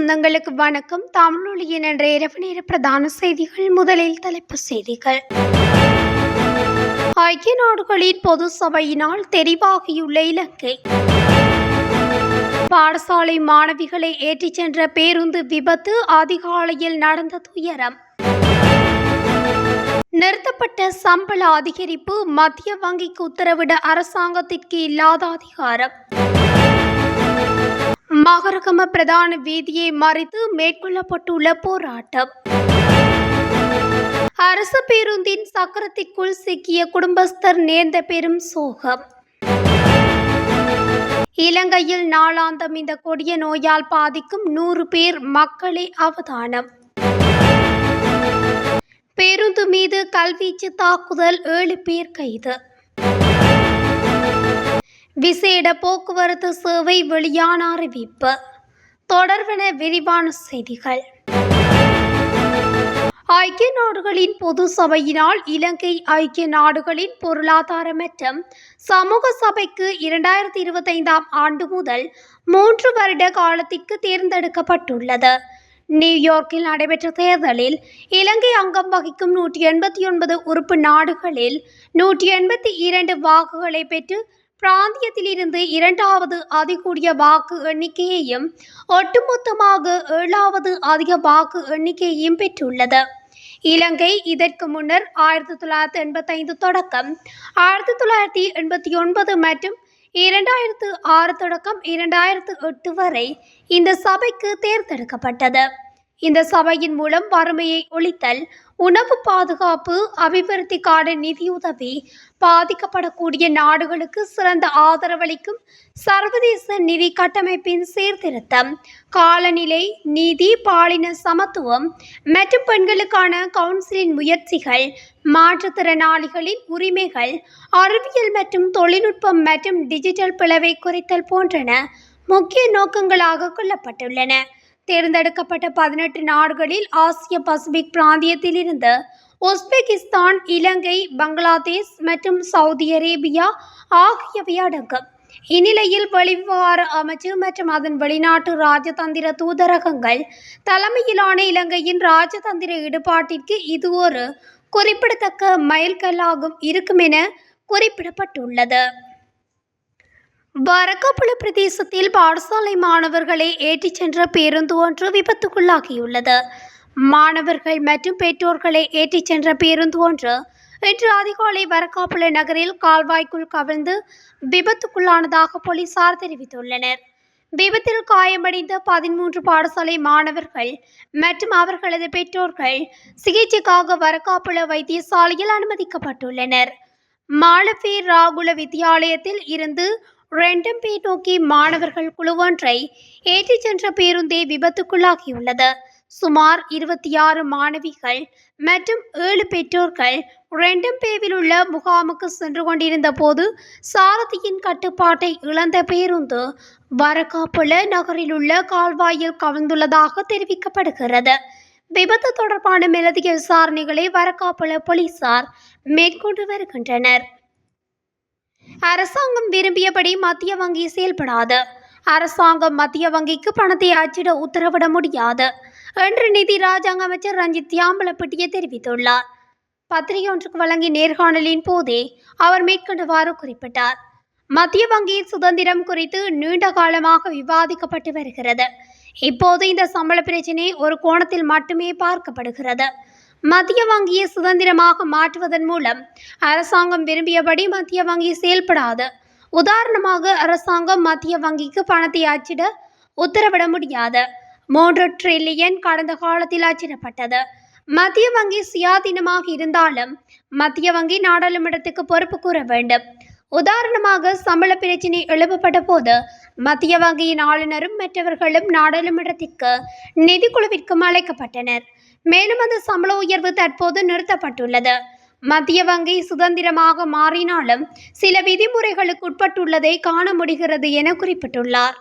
சொந்தங்களுக்கு வணக்கம். தமிழொலியின் என்ற இரவு நேர பிரதான செய்திகள். முதலில் தலைப்பு செய்திகள். ஐக்கிய நாடுகளின் பொது சபையினால் தெரிவாகியுள்ள இலங்கை. பாடசாலை மாணவிகளை ஏற்றிச் சென்ற பேருந்து விபத்து அதிகாலையில் நடந்த துயரம். நிறுத்தப்பட்ட சம்பள அதிகரிப்பு மத்திய வங்கிக்கு உத்தரவிட அரசாங்கத்திற்கு இல்லாத அதிகாரம். மகரகம பிரதான வீதியை மறித்து மேற்கொள்ளப்பட்டுள்ள போராட்டம். அரசு பேருந்தின் சக்கரத்திற்குள் சிக்கிய குடும்பஸ்தர் நேர்ந்த பெரும் சோகம். இலங்கையில் நாளாந்தம் இந்த கொடிய நோயால் பாதிக்கும் நூறு பேர் மக்களே அவதானம். பேருந்து மீது கல்வீச்சு தாக்குதல் ஏழு பேர் கைது. விசேட போக்குவரத்து சேவை வெளியான அறிவிப்பு. தொடர்பென விரிவான செய்திகள். ஐக்கிய நாடுகளின் பொது சபையினால் இலங்கை ஐக்கிய நாடுகளின் பொருளாதார மற்றும் சமூக சபைக்கு இரண்டாயிரத்தி இருபத்தைந்தாம் ஆண்டு முதல் மூன்று வருட காலத்திற்கு தேர்ந்தெடுக்கப்பட்டுள்ளது. நியூயார்க்கில் நடைபெற்ற தேர்தலில் இலங்கை அங்கம் வகிக்கும் நூற்றி எண்பத்தி ஒன்பது உறுப்பு நாடுகளில் நூற்றி எண்பத்தி இரண்டு வாக்குகளை பெற்று பிராந்தியத்திலிருந்து இரண்டாவது அதிகூடிய வாக்கு எண்ணிக்கையையும் ஒட்டுமொத்தமாக ஏழாவது அதிக வாக்கு எண்ணிக்கையையும் பெற்றுள்ளது. இலங்கை இதற்கு முன்னர் ஆயிரத்தி தொள்ளாயிரத்தி எண்பத்தைந்து தொடக்கம் ஆயிரத்தி தொள்ளாயிரத்தி எண்பத்தி ஒன்பது மற்றும் இரண்டாயிரத்து ஆறு தொடக்கம் இரண்டாயிரத்து எட்டு வரை இந்த சபைக்கு தேர்ந்தெடுக்கப்பட்டது. இந்த சபையின் மூலம் வறுமையை ஒழித்தல் உணவு பாதுகாப்பு அபிவிருத்திக்கான நிதியுதவி பாதிக்கப்படக்கூடிய நாடுகளுக்கு சிறந்த ஆதரவளிக்கும் சர்வதேச நிதி கட்டமைப்பின் சீர்திருத்தம் காலநிலை நீதி பாலின சமத்துவம் மற்றும் பெண்களுக்கான கவுன்சிலின் முயற்சிகள் மாற்றுத்திறனாளிகளின் உரிமைகள் அறிவியல் மற்றும் தொழில்நுட்பம் மற்றும் டிஜிட்டல் பிளவை குறைத்தல் போன்றன முக்கிய நோக்கங்களாக கொள்ளப்பட்டுள்ளன. தேர்ந்தெடுக்கப்பட்ட பதினெட்டு நாடுகளில் ஆசிய பசிபிக் பிராந்தியத்திலிருந்து உஸ்பெகிஸ்தான் இலங்கை பங்களாதேஷ் மற்றும் சவுதி அரேபியா ஆகியவை அடங்கும். இந்நிலையில் வெளிவிவகார அமைச்சு மற்றும் அதன் வெளிநாட்டு ராஜதந்திர தூதரகங்கள் தலைமையிலான இலங்கையின் ராஜதந்திர ஈடுபாட்டிற்கு இது ஒரு குறிப்பிடத்தக்க மைல்கல்லாகும் இருக்கும் என குறிப்பிடப்பட்டுள்ளது. வரக்கப்புல பிரதேசத்தில் பாடசாலை மாணவர்களை ஏற்றிச் சென்ற பேருந்து ஒன்று விபத்துக்குள்ளாகியுள்ளது. மாணவர்கள் மற்றும் பெற்றோர்களை ஏற்றிச் சென்ற பேருந்து ஒன்று இன்று அதிகாலை வரக்காப்புல நகரில் கால்வாய்க்குள் கவிழ்ந்து விபத்துக்குள்ளானதாக போலீசார் தெரிவித்துள்ளனர். விபத்தில் காயமடைந்த பதிமூன்று பாடசாலை மாணவர்கள் மற்றும் அவர்களது பெற்றோர்கள் சிகிச்சைக்காக வரக்காப்புல வைத்தியசாலையில் அனுமதிக்கப்பட்டுள்ளனர். மாலபே ராகுல வித்தியாலயத்தில் இருந்து ரெண்டம்பே நோக்கி மாணவர்கள் குழுவொன்றை ஏற்றிச் சென்ற பேருந்தே விபத்துக்குள்ளாகியுள்ளது. சுமார் இருபத்தி ஆறு மாணவிகள் மற்றும் ஏழு பெற்றோர்கள் ரெண்டம்பேவில் உள்ள முகாமுக்கு சென்று கொண்டிருந்த போது சாரதியின் கட்டுப்பாட்டை இழந்த பேருந்து வரக்காப்புல நகரில் உள்ள கால்வாயில் கவிழ்ந்துள்ளதாக தெரிவிக்கப்படுகிறது. விபத்து தொடர்பான மேலதிக விசாரணைகளை வரக்காப்புல போலீசார் மேற்கொண்டு வருகின்றனர். அரசாங்கம் விரும்பியபடி மத்திய வங்கி செயல்படாது. அரசாங்கம் மத்திய வங்கிக்கு பணத்தை அச்சிட உத்தரவிட முடியாது என்று நிதி ராஜாங்க அமைச்சர் ரஞ்சித் தியாம்பலப்பட்டியை தெரிவித்துள்ளார். பத்திரிகை ஒன்றுக்கு வழங்கிய நேர்காணலின் போதே அவர் மேற்கொண்டவாறு குறிப்பிட்டார். மத்திய வங்கியின் சுதந்திரம் குறித்து நீண்ட காலமாக விவாதிக்கப்பட்டு வருகிறது. இப்போது இந்த சம்பள பிரச்சினை ஒரு கோணத்தில் மட்டுமே பார்க்கப்படுகிறது. மத்திய வங்கியை சுதந்திரமாக மாற்றுவதன் மூலம் அரசாங்கம் விரும்பியபடி மத்திய வங்கி செயல்படாது. உதாரணமாக அரசாங்கம் மத்திய வங்கிக்கு பணத்தை அச்சிட உத்தரவிட முடியாது. மூன்று ட்ரில்லியன் கடந்த காலத்தில் அச்சிடப்பட்டது. மத்திய வங்கி சுயாதீனமாக இருந்தாலும் மத்திய வங்கி நாடாளுமன்றத்துக்கு பொறுப்பு கூற வேண்டும். உதாரணமாக சம்பள பிரச்சினை எழுப்பப்பட்ட போது மத்திய வங்கியின் ஆளுநரும் மற்றவர்களும் நாடாளுமன்றத்திற்கு நிதிக்குழுவிற்கும் அழைக்கப்பட்டனர். மேலும் அந்த சம்பள உயர்வு தற்போது நிறுத்தப்பட்டுள்ளது. மத்திய வங்கி சுதந்திரமாக மாறினாலும் சில விதிமுறைகளுக்கு உட்பட்டுள்ளதை காண முடிகிறது என குறிப்பிட்டுள்ளார்.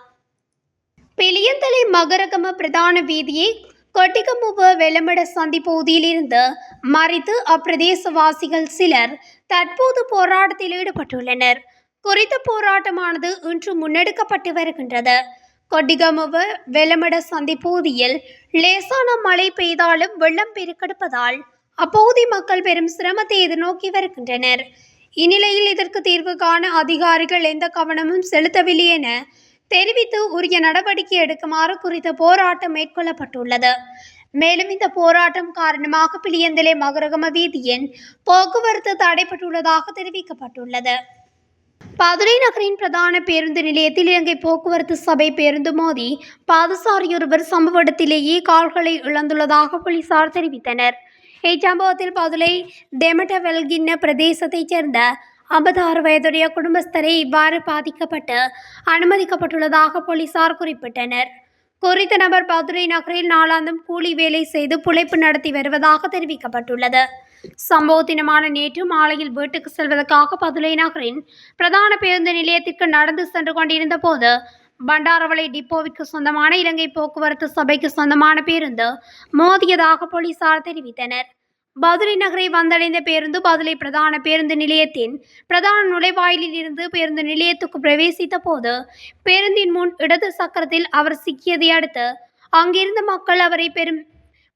பெலியந்தலை மகரகம பிரதான வீதியை கொட்டிகமுவ வெள்ளமட சந்தி பகுதியிலிருந்து மறித்து அப்பிரதேசவாசிகள் சிலர் தற்போது போராட்டத்தில் ஈடுபட்டுள்ளனர். குறித்த போராட்டமானது இன்று முன்னெடுக்கப்பட்டு வருகின்றது. கொட்டிகமுவ வெலமட சந்தி பகுதியில் லேசான மழை பெய்தாலும் வெள்ளம் பெருக்கெடுப்பதால் அப்பகுதி மக்கள் பெரும் சிரமத்தை எதிர்நோக்கி வருகின்றனர். இந்நிலையில் இதற்கு தீர்வு காண அதிகாரிகள் எந்த கவனமும் செலுத்தவில்லை என தெரிவித்து உரிய நடவடிக்கை எடுக்குமாறு குறித்த போராட்டம் மேற்கொள்ளப்பட்டுள்ளது. மேலும் இந்த போராட்டம் காரணமாக பிளியந்தலை மகரகம வீதியின் போக்குவரத்து தடைப்பட்டுள்ளதாக தெரிவிக்கப்பட்டுள்ளது. பதுரை நகரின் பிரதான பேருந்து நிலையத்தில் இலங்கை போக்குவரத்து சபை பேருந்து மோதி பாதசாரியொருவர் சம்பவ இடத்திலேயே கால்களை இழந்துள்ளதாக போலீசார் தெரிவித்தனர். இச்சம்பவத்தில் பதுளை டெமட்டவெல்கின்ன பிரதேசத்தைச் சேர்ந்த ஐம்பத்தாறு வயதுடைய குடும்பஸ்தரை இவ்வாறு பாதிக்கப்பட்டு அனுமதிக்கப்பட்டுள்ளதாக போலீசார் குறிப்பிட்டனர். குறித்த நபர் பதுரை நகரில் நாளாந்தம் கூலி வேலை செய்து புழைப்பு நடத்தி வருவதாக தெரிவிக்கப்பட்டுள்ளது. சம்பவ தினமான நேற்று மாலையில் வீட்டுக்கு செல்வதற்காக பதுளை நகரின் பிரதான பேருந்து நிலையத்திற்கு நடந்து சென்று கொண்டிருந்த போது பண்டாரவளை டிப்போவிற்கு சொந்தமான இலங்கை போக்குவரத்து சபைக்கு சொந்தமான பேருந்து மோதியதாக போலீசார் தெரிவித்தனர். பதுளை நகரை வந்தடைந்த பேருந்து பதுளை பிரதான பேருந்து நிலையத்தின் பிரதான நுழைவாயிலில் இருந்து பேருந்து நிலையத்துக்கு பிரவேசித்த போது பேருந்தின் முன் இடது சக்கரத்தில் அவர் சிக்கியதை அடுத்து அங்கிருந்த மக்கள் அவரை பெரும்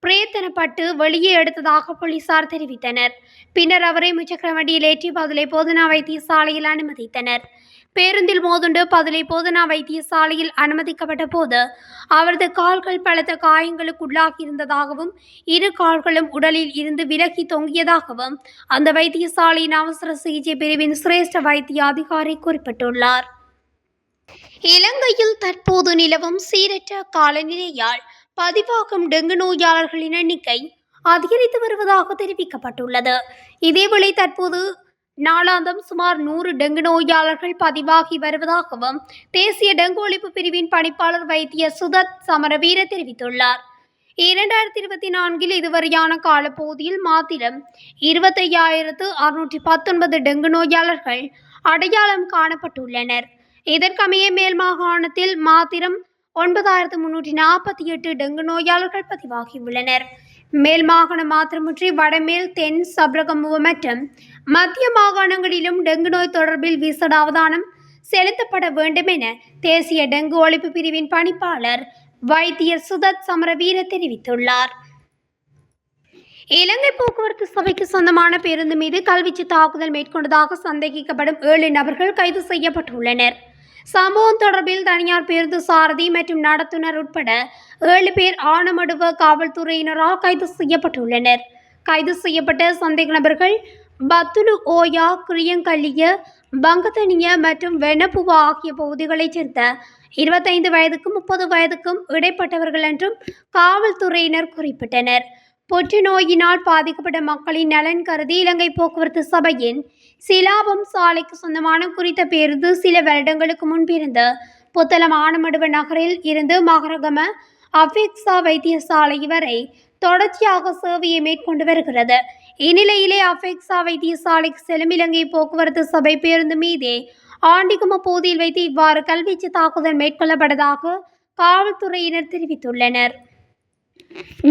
பிரயத்தனப்பட்டு வெளியே எடுத்ததாக போலீசார் தெரிவித்தனர். பின்னர் அவரை முச்சக்கர வண்டியில் ஏற்றி பதுளை போதனா வைத்தியசாலையில் அனுமதித்தனர். பேருந்தில் மோதுண்டு பதுளை போதனா வைத்தியசாலையில் அனுமதிக்கப்பட்ட போது அவரது கால்கள் பலத்த காயங்களுக்குள்ளாகியிருந்ததாகவும் இரு கால்களும் உடலில் இருந்து விலகி தொங்கியதாகவும் அந்த வைத்தியசாலையின் அவசர சிகிச்சை பிரிவின் சிரேஷ்ட வைத்திய அதிகாரி குறிப்பிட்டுள்ளார். இலங்கையில் தற்போது நிலவும் சீரற்ற காலநிலையால் பதிவாகும் டெங்கு நோயாளர்களின் எண்ணிக்கை அதிகரித்து வருவதாக தெரிவிக்கப்பட்டுள்ளது. இதேவேளை தற்போது நாளாந்தம் சுமார் நூறு டெங்கு நோயாளர்கள் பதிவாகி வருவதாகவும் தேசிய டெங்கு ஒழிப்பு பிரிவின் பணிப்பாளர் வைத்திய சுதத் சமரவீர தெரிவித்துள்ளார். இரண்டாயிரத்தி இருபத்தி நான்கில் இதுவரையான காலப்பகுதியில் மாத்திரம் இருபத்தையாயிரத்து அறுநூற்றி பத்தொன்பது டெங்கு நோயாளர்கள் அடையாளம் காணப்பட்டுள்ளனர். இதற்கமைய மேல் மாகாணத்தில் மாத்திரம் ஒன்பதாயிரத்து முன்னூற்றி நாற்பத்தி எட்டு டெங்கு நோயாளர்கள் பதிவாகியுள்ளனர். மேல் மாகாணம் மாத்திரமின்றி வடமேல் தென் சபரகமுவ மற்றும் மத்திய மாகாணங்களிலும் டெங்கு நோய் தொடர்பில் விசேட அவதானம் செலுத்தப்பட வேண்டும் என தேசிய டெங்கு ஒழிப்பு பிரிவின் பணிப்பாளர் வைத்தியர் சுதத் சமரவீர தெரிவித்துள்ளார். இலங்கை போக்குவரத்து சபைக்கு சொந்தமான பேருந்து மீது கல்வீச்சு தாக்குதல் மேற்கொண்டதாக சந்தேகிக்கப்படும் ஏழு நபர்கள் கைது செய்யப்பட்டுள்ளனர். சம்பவம் தொடர்பில் தனியார் பேருந்து சாரதி மற்றும் நடத்துனர் உட்பட ஏழு பேர் ஆனமடுவ காவல்துறையினரால் கைது செய்யப்பட்டுள்ளனர். கைது செய்யப்பட்ட சந்தேக நபர்கள் பத்துலு ஓயா கிரியங்கல்லிய பங்கதனிய மற்றும் வெனப்புவா ஆகிய பகுதிகளைச் சேர்ந்த இருபத்தைந்து வயதுக்கும் முப்பது வயதுக்கும் இடைப்பட்டவர்கள் என்றும் காவல்துறையினர் குறிப்பிட்டனர். புற்றுநோயினால் பாதிக்கப்பட்ட மக்களின் நலன் கருதி இலங்கை போக்குவரத்து சபையின் சிலாபம் சாலைக்கு சொந்தமான குறித்த பேருந்து சில வருடங்களுக்கு முன்பிருந்து புத்தளம் ஆனமடுவ நகரில் இருந்து மகரகம அஃபெக்ஸா வைத்தியசாலை வரை தொடர்ச்சியாக சேவையை மேற்கொண்டு வருகிறது. இந்நிலையிலே அஃபிக்ஸா வைத்தியசாலைக்கு செல்லும் இலங்கை போக்குவரத்து சபை பேருந்து மீதே ஆண்டிகும போதியில் வைத்து இவ்வாறு கல்வீச்சு தாக்குதல் மேற்கொள்ளப்பட்டதாக காவல்துறையினர் தெரிவித்துள்ளனர்.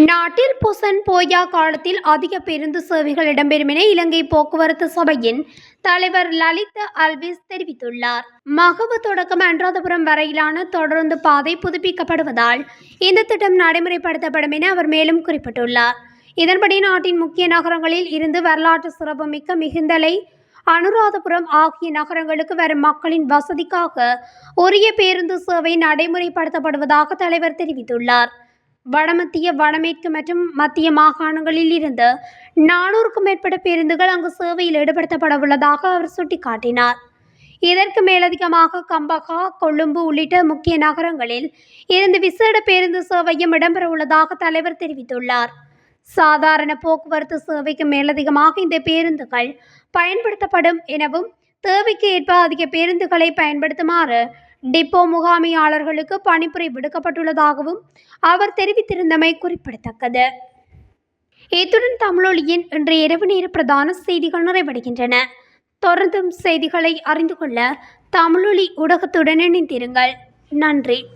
நாட்டில் புசன் போயா காலத்தில் அதிக பேருந்து சேவைகள் இடம்பெறும் என இலங்கை போக்குவரத்து சபையின் தலைவர் லலித் அல்விஸ் தெரிவித்துள்ளார். மகவு தொடக்கம் அனுராதபுரம் வரையிலான தொடருந்து பாதை புதுப்பிக்கப்படுவதால் இந்த திட்டம் நடைமுறைப்படுத்தப்படும் என அவர் மேலும் குறிப்பிட்டுள்ளார். இதன்படி நாட்டின் முக்கிய நகரங்களில் இருந்து வரலாற்று சிறப்புமிக்க மிகுந்தலை அனுராதபுரம் ஆகிய நகரங்களுக்கு வரும் மக்களின் வசதிக்காக உரிய பேருந்து சேவை நடைமுறைப்படுத்தப்படுவதாக தலைவர் தெரிவித்துள்ளார். வடமத்திய வடமேற்கு மற்றும் மத்திய மாகாணங்களில் இருந்து நானூறுக்கும் மேற்பட்ட பேருந்துகள் அங்கு சேவையில் ஈடுபடுத்தப்பட உள்ளதாக அவர் சுட்டிக்காட்டினார். இதற்கு மேலதிகமாக கம்பகா கொழும்பு உள்ளிட்ட முக்கிய நகரங்களில் இருந்து விசேட பேருந்து சேவையும் இடம்பெற உள்ளதாக தலைவர் தெரிவித்துள்ளார். சாதாரண போக்குவரத்து சேவைக்கு மேலதிகமாக இந்த பேருந்துகள் பயன்படுத்தப்படும் எனவும் தேவைக்கு ஏற்ப அதிக பேருந்துகளை பயன்படுத்துமாறு டிப்போ முகாமையாளர்களுக்கு பணிப்புரை விடுக்கப்பட்டுள்ளதாகவும் அவர் தெரிவித்திருந்தமை குறிப்பிடத்தக்கது. இத்துடன் தமிழொலியின் இன்றைய இரவு நேர பிரதான செய்திகள் நிறைவடைகின்றன. தொடர்ந்தும் செய்திகளை அறிந்து கொள்ள தமிழொலி ஊடகத்துடன் இணைந்திருங்கள். நன்றி.